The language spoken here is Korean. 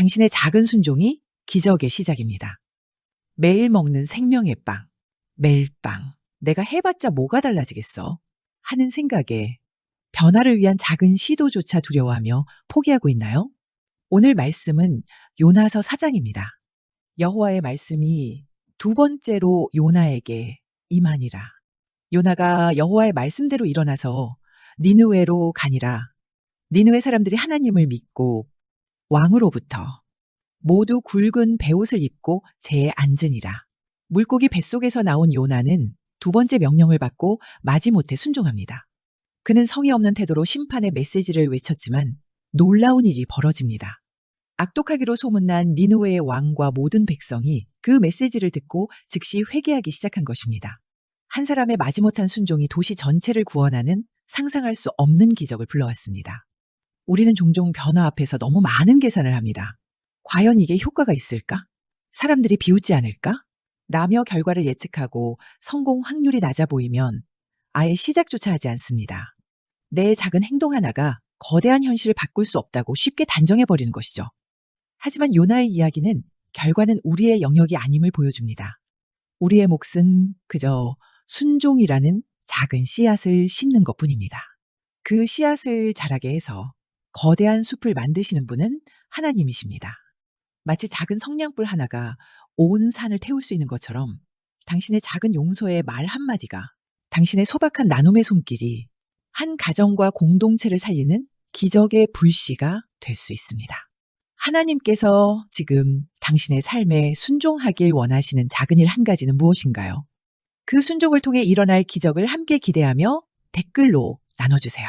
당신의 작은 순종이 기적의 시작입니다. 매일 먹는 생명의 빵, 멜빵. 내가 해봤자 뭐가 달라지겠어? 하는 생각에 변화를 위한 작은 시도조차 두려워하며 포기하고 있나요? 오늘 말씀은 요나서 4장입니다. 여호와의 말씀이 두 번째로 요나에게 임하니라. 요나가 여호와의 말씀대로 일어나서 니느웨로 가니라. 니느웨 사람들이 하나님을 믿고 왕으로부터 모두 굵은 베옷을 입고 재에 앉으니라. 물고기 뱃속에서 나온 요나는 두 번째 명령을 받고 마지못해 순종합니다. 그는 성의 없는 태도로 심판의 메시지를 외쳤지만 놀라운 일이 벌어집니다. 악독하기로 소문난 니누웨의 왕과 모든 백성이 그 메시지를 듣고 즉시 회개하기 시작한 것입니다. 한 사람의 마지못한 순종이 도시 전체를 구원하는 상상할 수 없는 기적을 불러왔습니다. 우리는 종종 변화 앞에서 너무 많은 계산을 합니다. 과연 이게 효과가 있을까? 사람들이 비웃지 않을까? 라며 결과를 예측하고 성공 확률이 낮아 보이면 아예 시작조차 하지 않습니다. 내 작은 행동 하나가 거대한 현실을 바꿀 수 없다고 쉽게 단정해버리는 것이죠. 하지만 요나의 이야기는 결과는 우리의 영역이 아님을 보여줍니다. 우리의 몫은 그저 순종이라는 작은 씨앗을 심는 것 뿐입니다. 그 씨앗을 자라게 해서 거대한 숲을 만드시는 분은 하나님이십니다. 마치 작은 성냥불 하나가 온 산을 태울 수 있는 것처럼 당신의 작은 용서의 말 한마디가 당신의 소박한 나눔의 손길이 한 가정과 공동체를 살리는 기적의 불씨가 될 수 있습니다. 하나님께서 지금 당신의 삶에 순종하길 원하시는 작은 일 한 가지는 무엇인가요? 그 순종을 통해 일어날 기적을 함께 기대하며 댓글로 나눠주세요.